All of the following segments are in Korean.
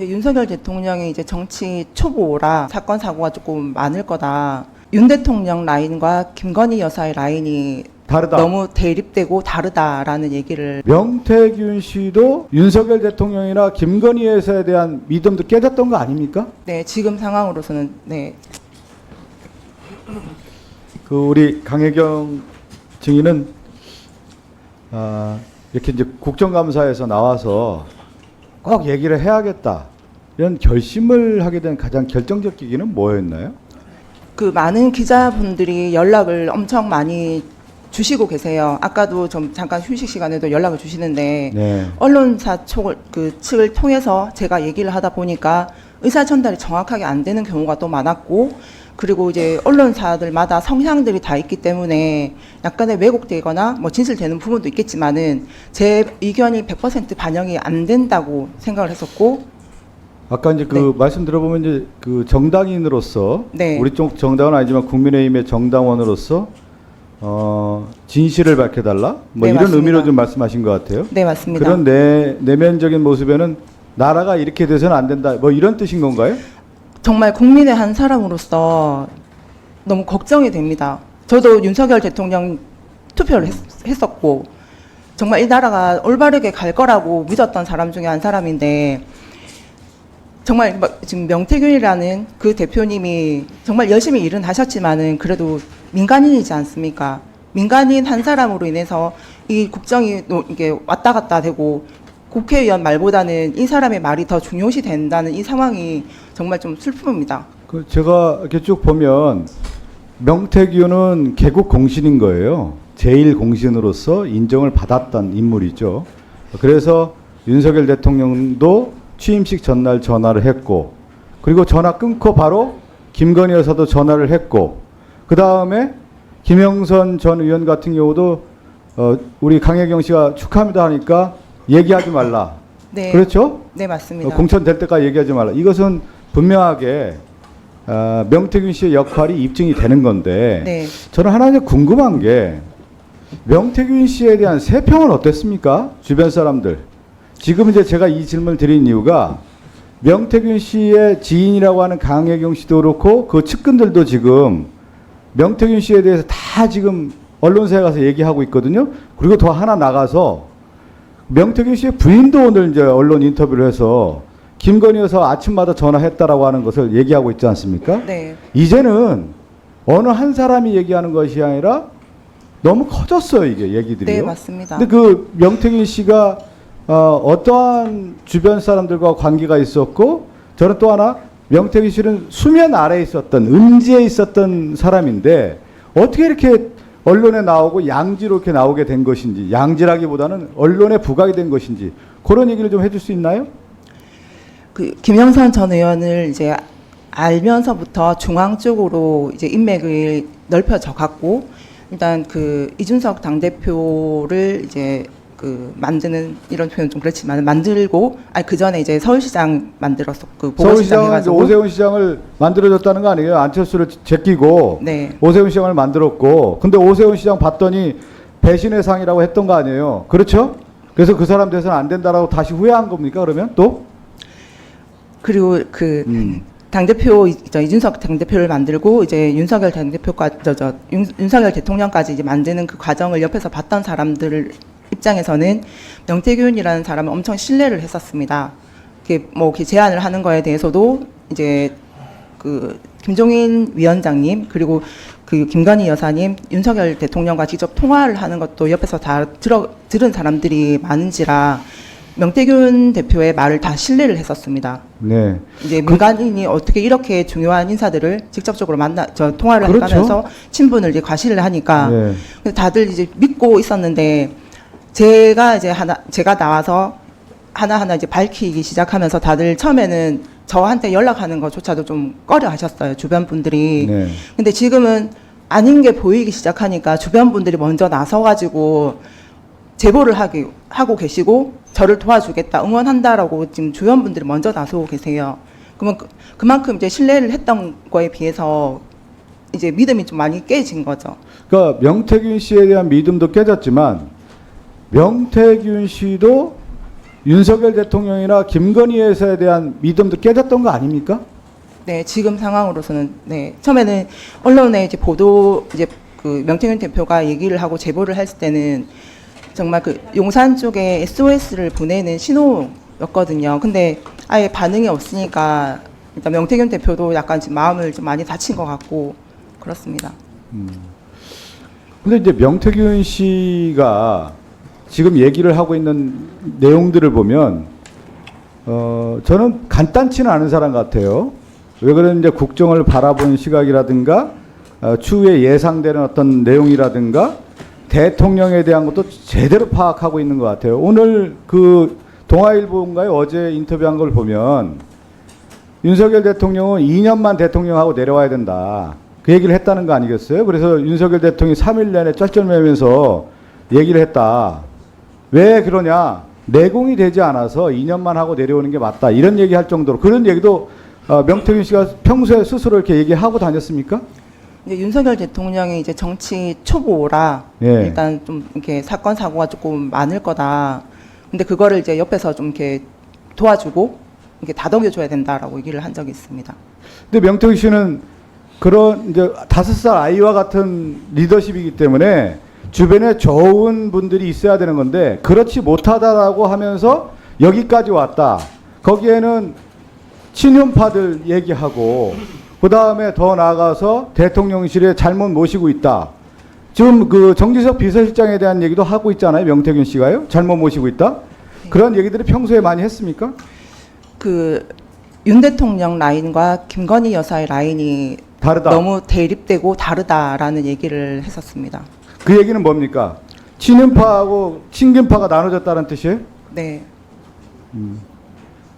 이제 윤석열 대통령이 이제 정치 초보라 사건 사고가 조금 많을 거다. 윤 대통령 라인과 김건희 여사의 라인이 다르다. 너무 대립되고 다르다라는 얘기를 명태균 씨도 윤석열 대통령이나 김건희 여사에 대한 믿음도 깨졌던 거 아닙니까? 네 지금 상황으로서는 네 그 우리 강혜경 증인은 아, 이렇게 이제 국정감사에서 나와서 꼭 얘기를 해야겠다 이런 결심을 하게 된 가장 결정적 계기는 뭐였나요? 그 많은 기자분들이 연락을 엄청 많이 주시고 계세요. 아까도 좀 잠깐 휴식 시간에도 연락을 주시는데 네. 언론사 촉을 그 측을 통해서 제가 얘기를 하다 보니까 의사 전달이 정확하게 안 되는 경우가 또 많았고 그리고 이제 언론사들마다 성향들이 다 있기 때문에 약간의 왜곡되거나 뭐 진실되는 부분도 있겠지만은 제 의견이 100% 반영이 안 된다고 생각을 했었고 아까 이제 그 네. 말씀 들어보면 이제 그 정당인으로서 네. 우리 쪽 정당은 아니지만 국민의힘의 정당원으로서 어, 진실을 밝혀달라 뭐 네, 이런 맞습니다. 의미로 좀 말씀하신 것 같아요. 네 맞습니다. 그런 내, 내면적인 모습에는 나라가 이렇게 돼서는 안 된다. 뭐 이런 뜻인 건가요? 정말 국민의 한 사람으로서 너무 걱정이 됩니다. 저도 윤석열 대통령 투표를 했, 했었고 정말 이 나라가 올바르게 갈 거라고 믿었던 사람 중에 한 사람인데 정말 막 지금 명태균이라는 그 대표님이 정말 열심히 일은 하셨지만은 그래도 민간인이지 않습니까? 민간인 한 사람으로 인해서 이 국정이 노- 이게 왔다 갔다 되고 국회의원 말보다는 이 사람의 말이 더 중요시 된다는 이 상황이 정말 좀 슬픔입니다. 그 제가 이렇게 쭉 보면 명태균은 개국 공신인 거예요. 제일 공신으로서 인정을 받았던 인물이죠. 그래서 윤석열 대통령도 취임식 전날 전화를 했고, 그리고 전화 끊고 바로 김건희 여사도 전화를 했고, 그 다음에 김영선 전 의원 같은 경우도 어, 우리 강혜경 씨가 축하합니다 하니까 얘기하지 말라. 네, 그렇죠? 네 맞습니다. 어, 공천 될 때까지 얘기하지 말라. 이것은 분명하게 어, 명태균 씨의 역할이 입증이 되는 건데 네, 저는 하나 이제 궁금한 게 명태균 씨에 대한 세평은 어땠습니까? 주변 사람들. 지금 이제 제가 이 질문을 드린 이유가 명태균 씨의 지인이라고 하는 강혜경 씨도 그렇고 그 측근들도 지금 명태균 씨에 대해서 다 지금 언론사에 가서 얘기하고 있거든요. 그리고 더 하나 나가서 명태균 씨의 부인도 오늘 이제 언론 인터뷰를 해서 김건희 여사 아침마다 전화했다라고 하는 것을 얘기하고 있지 않습니까? 네, 이제는 어느 한 사람이 얘기하는 것이 아니라 너무 커졌어요 이게 얘기들이요. 네 맞습니다. 근데 그 명태균 씨가 어, 어떠한 주변 사람들과 관계가 있었고 저는 또 하나 명태균 씨는 수면 아래에 있었던 음지에 있었던 사람인데 어떻게 이렇게 언론에 나오고 양지로 이렇게 나오게 된 것인지 양지라기보다는 언론에 부각이 된 것인지 그런 얘기를 좀 해줄 수 있나요? 그 김영선 전 의원을 이제 알면서부터 중앙 쪽으로 이제 인맥을 넓혀져 갔고 일단 그 이준석 당 대표를 이제 그 만드는 이런 표현 좀 그렇지만 만들고 아니 그 전에 이제 서울시장 만들었었고 그 보건시장 서울시장은 이제 해가지고 오세훈 시장을 만들어줬다는 거 아니에요? 안철수를 제끼고 네 오세훈 시장을 만들었고 근데 오세훈 시장 봤더니 배신의 상이라고 했던 거 아니에요? 그렇죠? 그래서 그 사람 돼서는 안 된다라고 다시 후회한 겁니까 그러면 또? 그리고 그 음. 당대표 저 이준석 당대표를 만들고 이제 윤석열 당대표까 저저 윤석열 대통령까지 이제 만드는 그 과정을 옆에서 봤던 사람들 입장에서는 명태균이라는 사람을 엄청 신뢰를 했었습니다. 이렇게 뭐 이렇게 제안을 하는 거에 대해서도 이제 그 김종인 위원장님 그리고 그 김건희 여사님 윤석열 대통령과 직접 통화를 하는 것도 옆에서 다 들어 들은 사람들이 많은지라 명태균 대표의 말을 다 신뢰를 했었습니다. 네. 이제 민간인이 어떻게 이렇게 중요한 인사들을 직접적으로 만나 저 통화를 그렇죠. 해가면서 친분을 이제 과시를 하니까 네. 다들 이제 믿고 있었는데 제가 이제 하나 제가 나와서 하나하나 이제 밝히기 시작하면서 다들 처음에는 저한테 연락하는 것조차도 좀 꺼려 하셨어요 주변 분들이 네. 근데 지금은 아닌 게 보이기 시작하니까 주변 분들이 먼저 나서 가지고 제보를 하기, 하고 계시고 저를 도와주겠다 응원한다라고 지금 주변 분들이 먼저 나서고 계세요. 그러면 그- 그만큼 이제 신뢰를 했던 거에 비해서 이제 믿음이 좀 많이 깨진 거죠. 그러니까 명태균 씨에 대한 믿음도 깨졌지만 명태균 씨도 윤석열 대통령이나 김건희 여사에 대한 믿음도 깨졌던 거 아닙니까? 네, 지금 상황으로서는 네 처음에는 언론에 이제 보도 이제 그 명태균 대표가 얘기를 하고 제보를 했을 때는 정말 그 용산 쪽에 SOS를 보내는 신호였거든요. 근데 아예 반응이 없으니까 일단 명태균 대표도 약간 지금 마음을 좀 많이 다친 것 같고 그렇습니다. 근데 이제 명태균 씨가 지금 얘기를 하고 있는 내용들을 보면 어 저는 간단치는 않은 사람 같아요. 왜 그러는지 국정을 바라보는 시각이라든가 어, 추후에 예상되는 어떤 내용이라든가 대통령에 대한 것도 제대로 파악하고 있는 것 같아요. 오늘 그 동아일보인가요? 어제 인터뷰한 걸 보면 윤석열 대통령은 2년만 대통령하고 내려와야 된다. 그 얘기를 했다는 거 아니겠어요? 그래서 윤석열 대통령이 3일 내내 쩔쩔매면서 얘기를 했다. 왜 그러냐? 내공이 되지 않아서 2년만 하고 내려오는 게 맞다. 이런 얘기 할 정도로 그런 얘기도 어, 명태균 씨가 평소에 스스로 이렇게 얘기하고 다녔습니까? 이제 윤석열 대통령이 이제 정치 초보라 예. 일단 좀 이렇게 사건 사고가 조금 많을 거다. 근데 그거를 이제 옆에서 좀 이렇게 도와주고 이렇게 다독여 줘야 된다라고 얘기를 한 적이 있습니다. 근데 명태균 씨는 그런 이제 다섯 살 아이와 같은 리더십이기 때문에 주변에 좋은 분들이 있어야 되는 건데 그렇지 못하다라고 하면서 여기까지 왔다. 거기에는 친윤파들 얘기하고 그 다음에 더 나아가서 대통령실에 잘못 모시고 있다. 지금 그 정지석 비서실장에 대한 얘기도 하고 있잖아요. 명태균 씨가요. 잘못 모시고 있다. 그런 얘기들을 평소에 많이 했습니까? 그 윤 대통령 라인과 김건희 여사의 라인이 다르다. 너무 대립되고 다르다라는 얘기를 했었습니다. 그 얘기는 뭡니까? 친윤파하고 친김파가 나눠졌다는 뜻이에요? 네.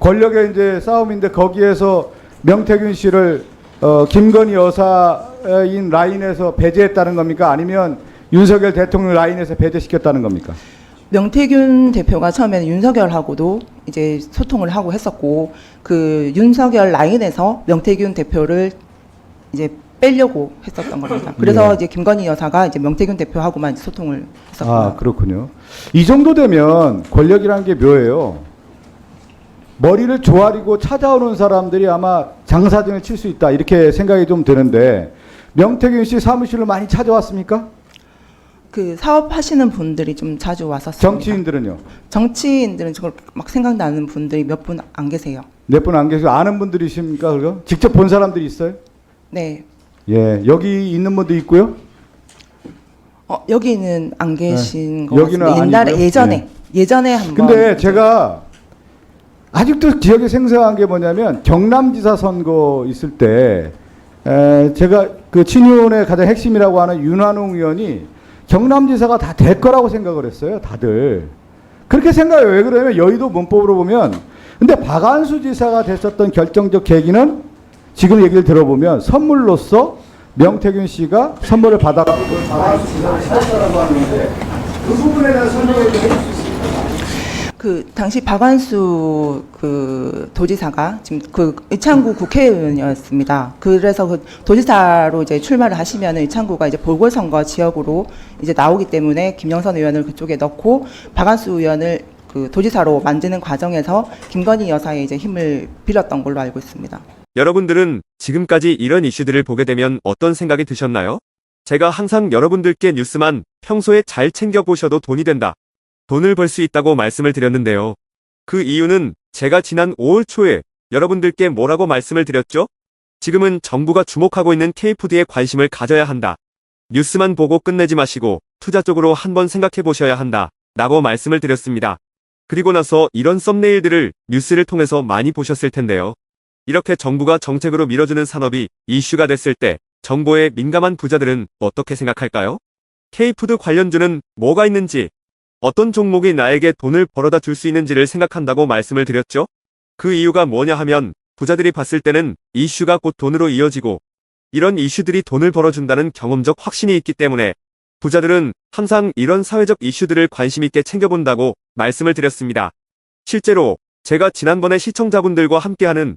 권력의 이제 싸움인데 거기에서 명태균 씨를 어, 김건희 여사인 라인에서 배제했다는 겁니까? 아니면 윤석열 대통령 라인에서 배제시켰다는 겁니까? 명태균 대표가 처음에는 윤석열하고도 이제 소통을 하고 했었고 그 윤석열 라인에서 명태균 대표를 이제 빼려고 했었던 겁니다. 그래서 예. 이제 김건희 여사가 이제 명태균 대표하고만 이제 소통을 했었고요. 아 그렇군요. 이 정도 되면 권력이라는 게 묘해요. 머리를 조아리고 찾아오는 사람들이 아마 장사진을 칠 수 있다 이렇게 생각이 좀 드는데 명태균 씨 사무실을 많이 찾아왔습니까? 그 사업하시는 분들이 좀 자주 왔었습니다. 정치인들은요? 정치인들은 저걸 막 생각나는 분들이 몇 분 안 계세요. 몇 분 안 계시고 아는 분들이십니까? 그거? 직접 본 사람들이 있어요? 네. 예, 여기 있는 분도 있고요. 어, 여기는 안 계신 네. 것 여기는 같습니다. 옛날에 아니고요? 예전에 네. 예전에 한번 근데 제가 아직도 기억에 생생한 게 뭐냐면 경남지사 선거 있을 때 에, 제가 그 친윤의 가장 핵심이라고 하는 윤한홍 의원이 경남지사가 다 될 거라고 생각을 했어요. 다들 그렇게 생각해요. 왜 그러냐면 여의도 문법으로 보면 근데 박한수 지사가 됐었던 결정적 계기는 지금 얘기를 들어보면 선물로서 명태균 씨가 선물을 하는데 그 부분에 대한 설명을 좀 해줄 수 있습니까? 그 당시 박완수 그 도지사가 지금 그 의창구 국회의원이었습니다. 그래서 그 도지사로 이제 출마를 하시면 의창구가 이제 보궐선거 지역으로 이제 나오기 때문에 김영선 의원을 그쪽에 넣고 박완수 의원을 그 도지사로 만드는 과정에서 김건희 여사의 이제 힘을 빌었던 걸로 알고 있습니다. 여러분들은 지금까지 이런 이슈들을 보게 되면 어떤 생각이 드셨나요? 제가 항상 여러분들께 뉴스만 평소에 잘 챙겨보셔도 돈이 된다. 돈을 벌 수 있다고 말씀을 드렸는데요. 그 이유는 제가 지난 5월 초에 여러분들께 뭐라고 말씀을 드렸죠? 지금은 정부가 주목하고 있는 K푸드에 관심을 가져야 한다. 뉴스만 보고 끝내지 마시고 투자 쪽으로 한번 생각해 보셔야 한다. 라고 말씀을 드렸습니다. 그리고 나서 이런 썸네일들을 뉴스를 통해서 많이 보셨을 텐데요. 이렇게 정부가 정책으로 밀어주는 산업이 이슈가 됐을 때 정보에 민감한 부자들은 어떻게 생각할까요? K푸드 관련주는 뭐가 있는지, 어떤 종목이 나에게 돈을 벌어다 줄 수 있는지를 생각한다고 말씀을 드렸죠? 그 이유가 뭐냐 하면 부자들이 봤을 때는 이슈가 곧 돈으로 이어지고 이런 이슈들이 돈을 벌어준다는 경험적 확신이 있기 때문에 부자들은 항상 이런 사회적 이슈들을 관심 있게 챙겨본다고 말씀을 드렸습니다. 실제로 제가 지난번에 시청자분들과 함께하는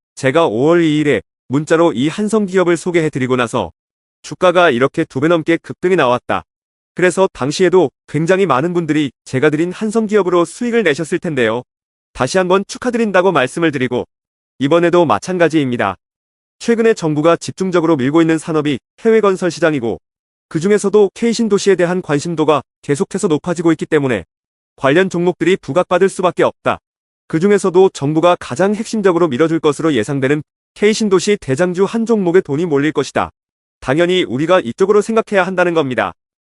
제가 5월 2일에 문자로 이 한성 기업을 소개해드리고 나서 주가가 이렇게 두 배 넘게 급등이 나왔다. 그래서 당시에도 굉장히 많은 분들이 제가 드린 한성 기업으로 수익을 내셨을 텐데요. 다시 한번 축하드린다고 말씀을 드리고 이번에도 마찬가지입니다. 최근에 정부가 집중적으로 밀고 있는 산업이 해외 건설 시장이고 그 중에서도 K신도시에 대한 관심도가 계속해서 높아지고 있기 때문에 관련 종목들이 부각받을 수밖에 없다. 그 중에서도 정부가 가장 핵심적으로 밀어줄 것으로 예상되는 K신도시 대장주 한 종목에 돈이 몰릴 것이다. 당연히 우리가 이쪽으로 생각해야 한다는 겁니다.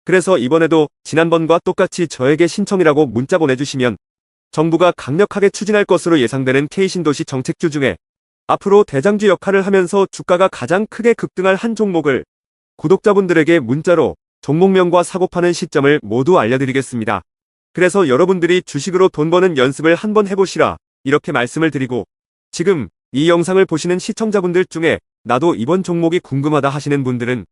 그래서 이번에도 지난번과 똑같이 저에게 신청이라고 문자 보내주시면 정부가 강력하게 추진할 것으로 예상되는 K신도시 정책주 중에 앞으로 대장주 역할을 하면서 주가가 가장 크게 급등할 한 종목을 구독자분들에게 문자로 종목명과 사고 파는 시점을 모두 알려드리겠습니다. 그래서 여러분들이 주식으로 돈 버는 연습을 한번 해보시라 이렇게 말씀을 드리고 지금 이 영상을 보시는 시청자분들 중에 나도 이번 종목이 궁금하다 하시는 분들은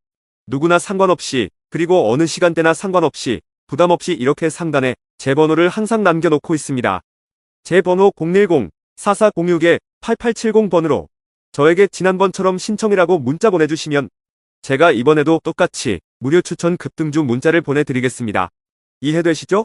누구나 상관없이 그리고 어느 시간대나 상관없이 부담 없이 이렇게 상단에 제 번호를 항상 남겨놓고 있습니다. 제 번호 010-4406-8870번으로 저에게 지난번처럼 신청이라고 문자 보내주시면 제가 이번에도 똑같이 무료 추천 급등주 문자를 보내드리겠습니다. 이해되시죠?